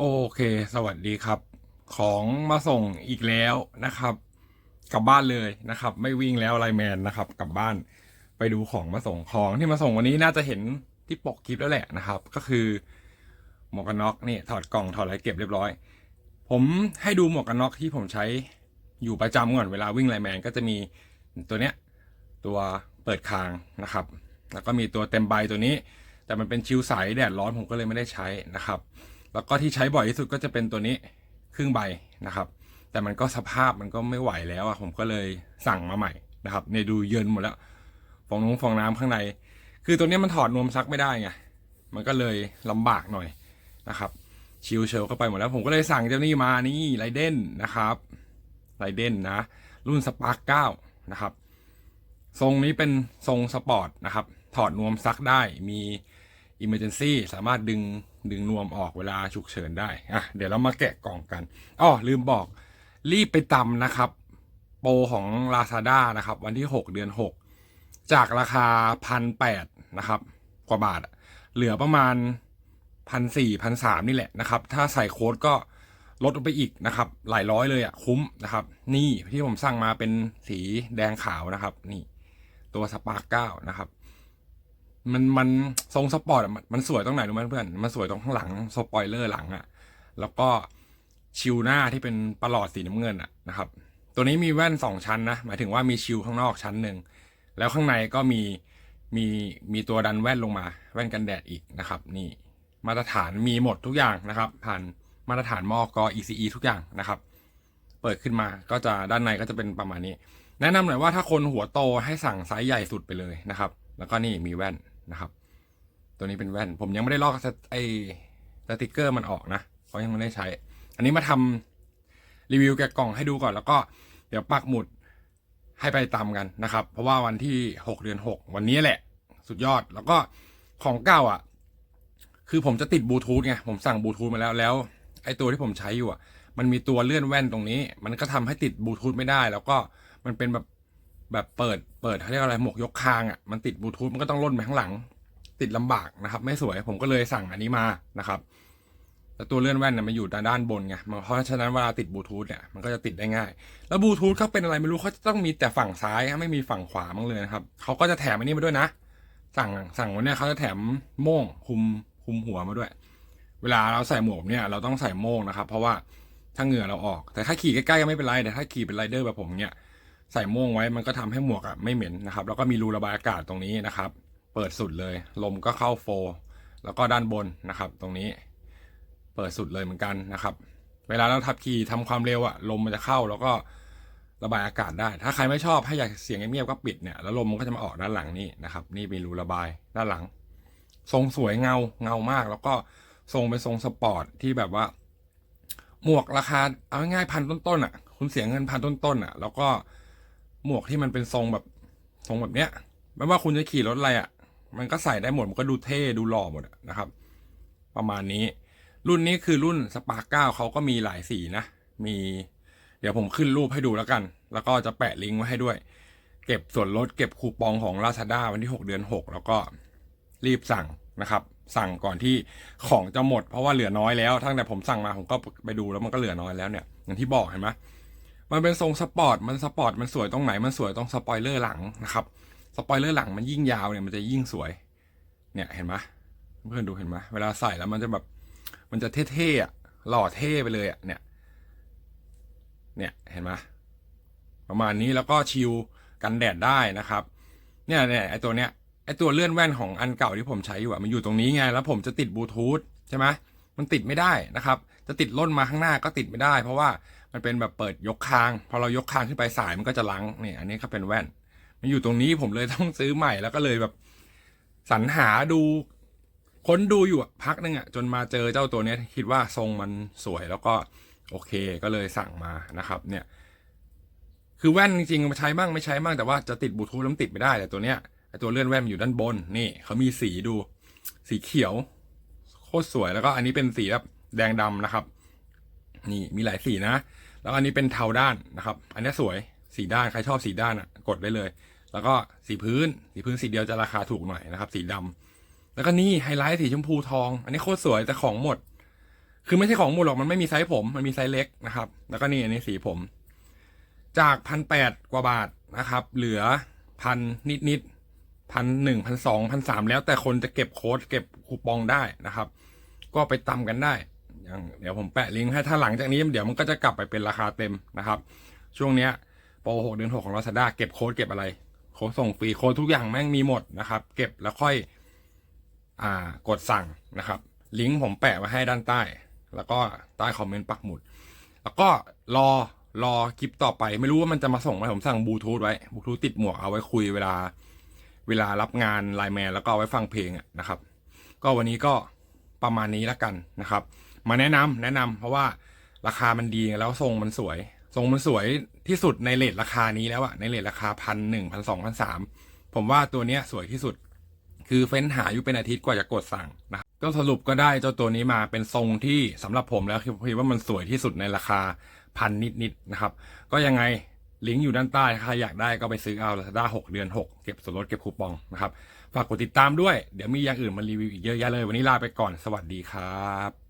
โอเค สวัสดีครับ ของมาส่งอีกแล้วนะครับ กลับบ้านเลยนะครับ ไม่วิ่งแล้วไลแมนนะครับ กลับบ้านไปดูของมาส่งของที่มาส่งวันนี้น่าจะเห็นที่ปกคลิปแล้วแหละนะครับ ก็คือหมวกกันน็อกนี่ถอดกล่องถอดอะไรเก็บเรียบร้อย ผมให้ดูหมวกกันน็อกที่ผมใช้อยู่ประจำก่อนเวลาวิ่งไลแมนก็จะมีตัวเนี้ยตัวเปิดคางนะครับ แล้วก็มีตัวเต็มใบตัวนี้ แต่มันเป็นชิวใสแดดร้อนผมก็เลยไม่ได้ใช้นะครับ แล้วก็ที่ใช้บ่อยที่สุดก็จะเป็นตัวนี้ครึ่งใบนะครับ แต่มันก็สภาพมันก็ไม่ไหวแล้วอะผมก็เลยสั่งมาใหม่นะครับในดูเยินหมดแล้วฟองน้ำฟองน้ำข้างใน คือตัวนี้มันถอดนวมซักไม่ได้ไงมันก็เลยลำบากหน่อยนะครับ ชิวเชลเข้าไปหมดแล้ว ผมก็เลยสั่งเจ้านี่มานี่ไรเดนนะครับไรเดนนะ รุ่นสปาร์กเก้านะครับ ทรงนี้เป็นทรงสปอร์ตนะครับ ถอดนวมซักได้มี Emergency สามารถดึงดึงนวมออกเวลาฉุกเฉินได้ อะ เดี๋ยวเรามาแกะกล่องกันอ้อลืมบอกรีบไปตำนะครับ โปรของ Lazada นะครับ วันที่ 6 เดือน 6 จากราคาพันแปดนะครับ กว่าบาท เหลือประมาณพันสี่พันสามนี่แหละนะครับ ถ้าใส่โค้ดก็ลดลงไปอีกนะครับ หลายร้อยเลยอะคุ้มนะครับ นี่ที่ผมสั่งมาเป็นสีแดงขาวนะครับ นี่ ตัวสปาร์กเก้านะครับ มันมันทรงสปอร์ตมันสวยตรงไหนรู้ไหมเพื่อนมันสวยตรงข้างหลังสปอยเลอร์หลังอะ่ะ แล้วก็ชิวหน้าที่เป็นประหลอดสีน้ำเงินอะ่ะนะครับ ตัวนี้มีแว่นสองชั้นนะหมายถึงว่ามีชิวข้างนอกชั้นหนึ่งแล้วข้างในก็มีมีมีตัวดันแว่นลงมา แว่นกันแดดอีกนะครับ นี่มาตรฐานมีหมดทุกอย่างนะครับ ผ่านมาตรฐานมอก ECE ทุกอย่างนะครับ เปิดขึ้นมาก็จะด้านในก็จะเป็นประมาณนี้ แนะนำหน่อยว่าถ้าคนหัวโตให้สั่งไซส์ใหญ่สุดไปเลยนะครับ แล้วก็นี่มีแว่น นะครับ ตัวนี้เป็นแว่น ผมยังไม่ได้ลอกสตไอสติกเกอร์มันออกนะ เพราะยังไม่ได้ใช้ อันนี้มาทำรีวิวแกะกล่องให้ดูก่อน แล้วก็เดี๋ยวปักหมุดให้ไปตามกันนะครับ เพราะว่าวันที่หกเดือนหกวันนี้แหละ สุดยอด แล้วก็ของเก่าอะ คือผมจะติดบลูทูธไง ผมสั่งบลูทูธมาแล้ว แล้วไอตัวที่ผมใช้อยู่อะ มันมีตัวเลื่อนแว่นตรงนี้ มันก็ทำให้ติดบลูทูธไม่ได้ แล้วก็มันเป็นแบบ แบบเปิดเปิดเขาเรียกอะไรหมวกยกคางอะมันติดบลูทูธมันก็ต้องล่นไปข้างหลัง ติดลำบากนะครับ ไม่สวยผมก็เลยสั่งอันนี้มานะครับแต่ตัวเลื่อนแว่นเนี่ยมันอยู่ด้านานบนไงเพราะฉะนั้นเวลาติดบลูทูธเนี่ยมันก็จะติดได้ง่าย แล้วบลูทูธเขาเป็นอะไรไม่รู้เขาจะต้องมีแต่ฝั่งซ้ายไม่มีฝั่งขวามั้งเลยนะครับเขาก็จะแถมอันนี้มาด้วยนะ สั่งสั่งวันนี้เขาจะแถมโม่งคุมคุมหัวมาด้วย เวลาเราใส่หมวกเนี่ยเราต้องใส่โม่งนะครับ เพราะว่าถ้าเหงื่อเราออก แต่ถ้าขี่ใกล้ๆก็ไม่เป็นไรแต่ถ้าขี่เป็นไรเดอร์แบบผมเนี่ย ใส่โม่งไว้มันก็ทำให้หมวกอะไม่เหม็นนะครับ แล้วก็มีรูระบายอากาศตรงนี้นะครับ เปิดสุดเลย ลมก็เข้าโฟ แล้วก็ด้านบนนะครับ ตรงนี้ เปิดสุดเลยเหมือนกันนะครับ เวลาเราทับขี่ทำความเร็วอะลมมันจะเข้าแล้วก็ระบายอากาศได้ ถ้าใครไม่ชอบให้อยากเสียงเงียบๆก็ปิดเนี่ยแล้วลมมันก็จะมาออกด้านหลังนี่นะครับ นี่มีรูระบายด้านหลัง ทรงสวยเงาเงามาก แล้วก็ทรงเป็นทรงสปอร์ตที่แบบว่า หมวกราคาเอาง่ายๆพันต้นๆอะ คุณเสียเงินพันต้นๆอะ แล้วก็ หมวกที่มันเป็นทรงแบบทรงแบบเนี้ยไม่ว่าคุณจะขี่รถอะไรอะ มันก็ใส่ได้หมด มันก็ดูเท่ดูหล่อหมดนะครับ ประมาณนี้ รุ่นนี้คือรุ่นสปาร์ก้าเขาก็มีหลายสีนะ มี เดี๋ยวผมขึ้นรูปให้ดูแล้วกัน แล้วก็จะแปะลิงก์ไว้ให้ด้วย เก็บส่วนลดเก็บคูปองของ Lazada วันที่ 6 เดือน 6 แล้วก็รีบสั่งนะครับ สั่งก่อนที่ของจะหมด เพราะว่าเหลือน้อยแล้ว ตั้งแต่ผมสั่งมาผมก็ไปดูแล้วมันก็เหลือน้อยแล้วเนี่ย อย่างที่บอกเห็นไหม มันเป็นทรงสปอร์ตมันสปอร์ตมันสวยตรงไหนมันสวยตรงสปอยเลอร์หลังนะครับสปอยเลอร์หลังมันยิ่งยาวเนี่ยมันจะยิ่งสวย เนี่ยเห็นไหมเพื่อนดูเห็นไหมเวลาใส่แล้วมันจะแบบ มันจะเท่ๆอะหล่อเท่ไปเลยอะเนี่ย เนี่ยเห็นไหมประมาณนี้แล้วก็ชิลกันแดดได้นะครับ เนี่ยเนี่ยไอตัวเนี้ยไอตัวเลื่อนแว่นของอันเก่าที่ผมใช้อยู่อะมันอยู่ตรงนี้ไง แล้วผมจะติดบลูทูธใช่ไหม มันติดไม่ได้นะครับ จะติดล่นมาข้างหน้าก็ติดไม่ได้ เพราะว่ามันเป็นแบบเปิดยกคาง พอเรายกคางขึ้นไปสายมันก็จะลังเนี่ยอันนี้ก็เป็นแว่น มันอยู่ตรงนี้ผมเลยต้องซื้อใหม่แล้วก็เลยแบบสรรหาดูค้นดูอยู่พักนึงอะจนมาเจอเจ้าตัวเนี้ยคิดว่าทรงมันสวยแล้วก็โอเคก็เลยสั่งมานะครับ เนี่ย คือแว่นจริงๆมาใช้บ้างไม่ใช้บ้างแต่ว่าจะติดบลูทูธแล้วมันติดไม่ได้แต่ตัวเนี้ยตัวเลื่อนแว่นมันอยู่ด้านบนนี่เขามีสีดู สีเขียว ตรสวยแล้วก็อันนี้เป็นสีแบบแดงดำนะครับ นี่มีหลายสีนะ แล้วอันนี้เป็นเทาด้านนะครับ อันนี้สวยสีด้านใครชอบสีด้านอะ กดได้เลย แล้วก็สีพื้นสีพื้นสีเดียวจะราคาถูกหน่อยนะครับ สีดำแล้วก็นี่ไฮไลท์สีชมพูทอง อันนี้โคตรสวยแต่ของหมด คือไม่ใช่ของหมดหรอกมันไม่มีไซส์ผมมันมีไซส์เล็กนะครับ แล้วก็นี่อันนี้สีผม จากพันแปดกว่าบาทนะครับ เหลือพันนิดนิด พันหนึ่งพันสองพันสามแล้วแต่คนจะเก็บโค้ดเก็บคูปองได้นะครับ ก็ไปตำกันได้อย่างเดี๋ยวผมแปะลิงก์ให้ถ้าหลังจากนี้เดี๋ยวมันก็จะกลับไปเป็นราคาเต็มนะครับ ช่วงเนี้ยโปรหกเดือนหกของ Lazada เก็บโค้ดเก็บอะไรโค้ดส่งฟรีโค้ดทุกอย่างแม่งมีหมดนะครับ เก็บแล้วค่อยอ่ากดสั่งนะครับ ลิงก์ผมแปะไว้ให้ด้านใต้ แล้วก็ใต้คอมเมนต์ปักหมุด แล้วก็รอรอคลิปต่อไป ไม่รู้ว่ามันจะมาส่งไหมผมสั่งบลูทูธไว้บลูทูธติดหมวกเอาไว้คุยเวลา เวลารับงานไลน์แมนแล้วก็ไว้ฟังเพลงนะครับ ก็วันนี้ก็ประมาณนี้แล้วกันนะครับ มาแนะนำแนะนำเพราะว่าราคามันดีแล้วทรงมันสวย ทรงมันสวยที่สุดในเลทราคานี้แล้วอะในเลทราคาพันหนึ่งพันสองพันสามผมว่าตัวเนี้ยสวยที่สุด คือเฟ้นหาอยู่เป็นอาทิตย์กว่าจะกดสั่งนะครับก็สรุปก็ได้เจ้าตัวนี้มาเป็นทรงที่สำหรับผมแล้วคิดว่ามันสวยที่สุดในราคาพันนิดๆนะครับ ก็ยังไง ลิงก์อยู่ด้านใต้ใครอยากได้ก็ไปซื้อเอา Lazada 6เดือน6เก็บส่วนลดเก็บคูปองนะครับ ฝากกดติดตามด้วย เดี๋ยวมีอย่างอื่นมารีวิวอีกเยอะแยะเลย วันนี้ลาไปก่อน สวัสดีครับ